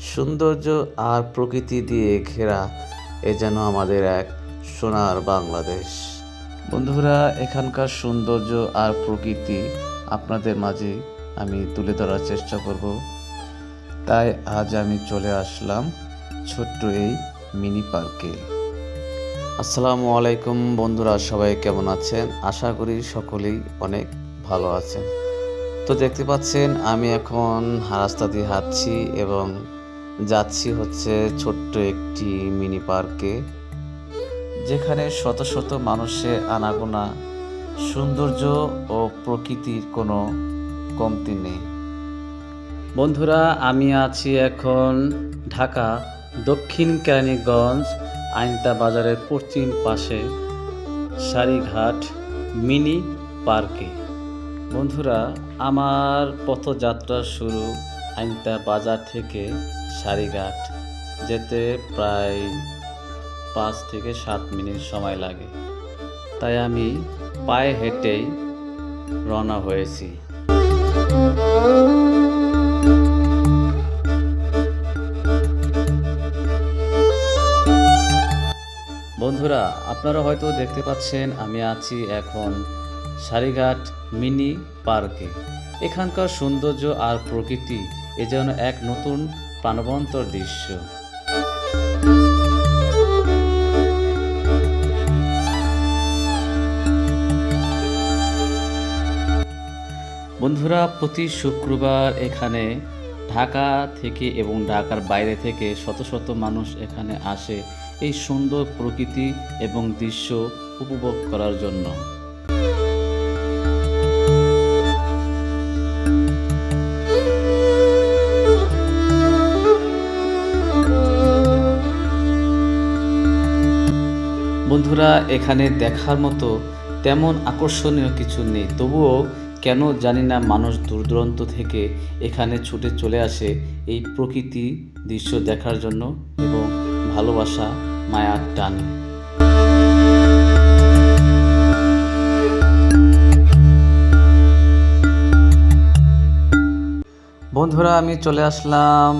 সৌন্দর্য আর প্রকৃতি দিয়ে ঘেরা এ যেন আমাদের এক সোনার বাংলাদেশ। বন্ধুরা, এখানকার সৌন্দর্য আর প্রকৃতি আপনাদের মাঝে আমি তুলে ধরার চেষ্টা করব। তাই আজ আমি চলে আসলাম ছোট্ট এই মিনি পার্কে। আসসালামু আলাইকুম বন্ধুরা, সবাই কেমন আছেন? আশা করি সকলেই অনেক ভালো আছেন। তো দেখতে পাচ্ছেন, আমি এখন রাস্তা দিয়ে হাঁটছি এবং যাচ্ছি হচ্ছে ছোট্ট একটি মিনি পার্কে, যেখানে শত শত মানুষের আনাগোনা, সৌন্দর্য ও প্রকৃতির কোনো কমতি নেই। বন্ধুরা, আমি আছি এখন ঢাকা দক্ষিণ কেরানীগঞ্জ আইনতা বাজারের পশ্চিম পাশে সারিঘাট মিনি পার্কে। বন্ধুরা, আমার পথযাত্রা শুরু আইনতা বাজার থেকে সারিঘাট যেতে প্রায় পাঁচ থেকে সাত মিনিট সময় লাগে। তাই আমি পায়ে হেঁটেই রওনা হয়েছি। বন্ধুরা, আপনারা হয়তো দেখতে পাচ্ছেন আমি আছি এখন সারিঘাট মিনি পার্কে। এখানকার সৌন্দর্য আর প্রকৃতি এ যেন এক নতুন প্রাণবন্তর দৃশ্য। বন্ধুরা, প্রতি শুক্রবার এখানে ঢাকা থেকে এবং ঢাকার বাইরে থেকে শত শত মানুষ এখানে আসে এই সুন্দর প্রকৃতি এবং দৃশ্য উপভোগ করার জন্য। বন্ধুরা, এখানে দেখার মতো তেমন আকর্ষণীয় কিছু নেই। তবুও কেন জানি না মানুষ দূর দূরান্ত থেকে এখানে ছুটে চলে আসে এই প্রকৃতি দৃশ্য দেখার জন্য এবং ভালোবাসা মায়ার টানে। বন্ধুরা, আমি চলে আসলাম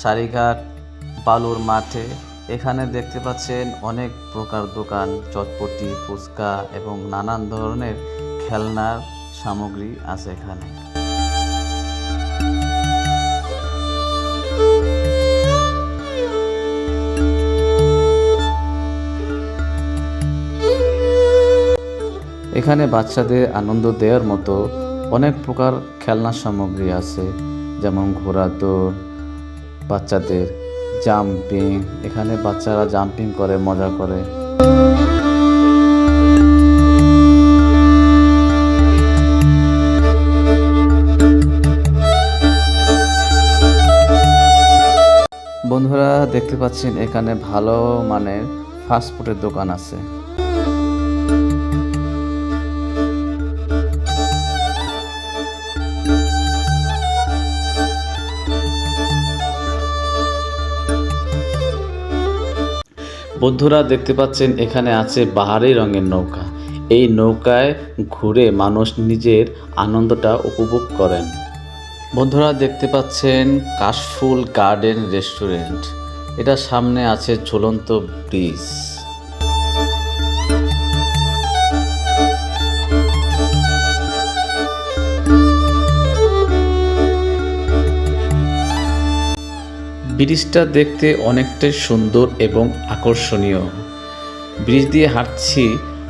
সারিঘাট বালুর মাঠে। এখানে দেখতে পাচ্ছেন অনেক প্রকার দোকান, চটপটি, ফুচকা এবং নানান ধরনের খেলনার সামগ্রী আছে এখানে। এখানে বাচ্চাদের আনন্দ দেওয়ার মতো অনেক প্রকার খেলনা সামগ্রী আছে, যেমন ঘোড়া দৌড়, বাচ্চাদের জাম্পিং, এখানে বাচ্চারা জাম্পিং করে, মজা করে। বন্ধুরা, দেখতে পাচ্ছেন এখানে ভালো মানের ফাস্টফুডের দোকান আছে। বন্ধুরা দেখতে পাচ্ছেন, এখানে আছে বাহারি রঙের নৌকা। এই নৌকায় ঘুরে মানুষ নিজের আনন্দটা উপভোগ করেন। বন্ধুরা দেখতে পাচ্ছেন কাশফুল গার্ডেন রেস্টুরেন্ট। এটা সামনে আছে ঝুলন্ত ব্রিজ। ব্রিজটা দেখতে অনেকটাই সুন্দর এবং আকর্ষণীয়। ব্রিজ দিয়ে হাঁটছি,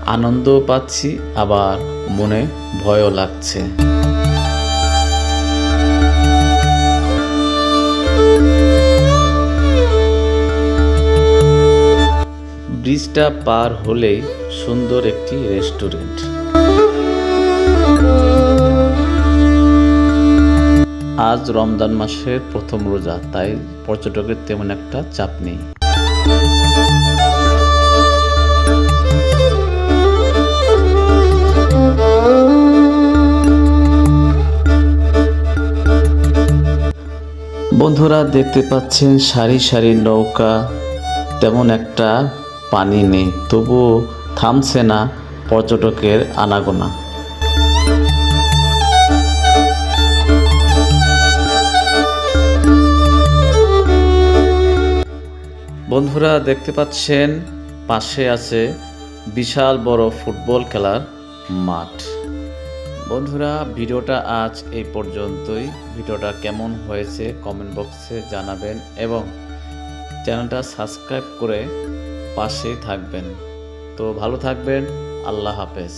আনন্দও পাচ্ছি, আবার মনে ভয়ও লাগছে। ব্রিজটা পার হলেই সুন্দর একটি রেস্টুরেন্ট। আজ রমজান মাসের প্রথম রোজা, তাই পর্যটকের তেমন একটা চাপ নেই। বন্ধুরা, দেখতে পাচ্ছেন সারি সারি নৌকা, তেমন একটা পানি নেই, তবুও থামছে না পর্যটকের আনাগোনা। বন্ধুরা দেখতে পাচ্ছেন, পাশে আছে বিশাল বড় ফুটবল খেলার মাঠ। বন্ধুরা, ভিডিওটা আজ এই পর্যন্তই। ভিডিওটা কেমন হয়েছে কমেন্ট বক্সে জানাবেন এবং চ্যানেলটা সাবস্ক্রাইব করে পাশে থাকবেন। তো ভালো থাকবেন, আল্লাহ হাফেজ।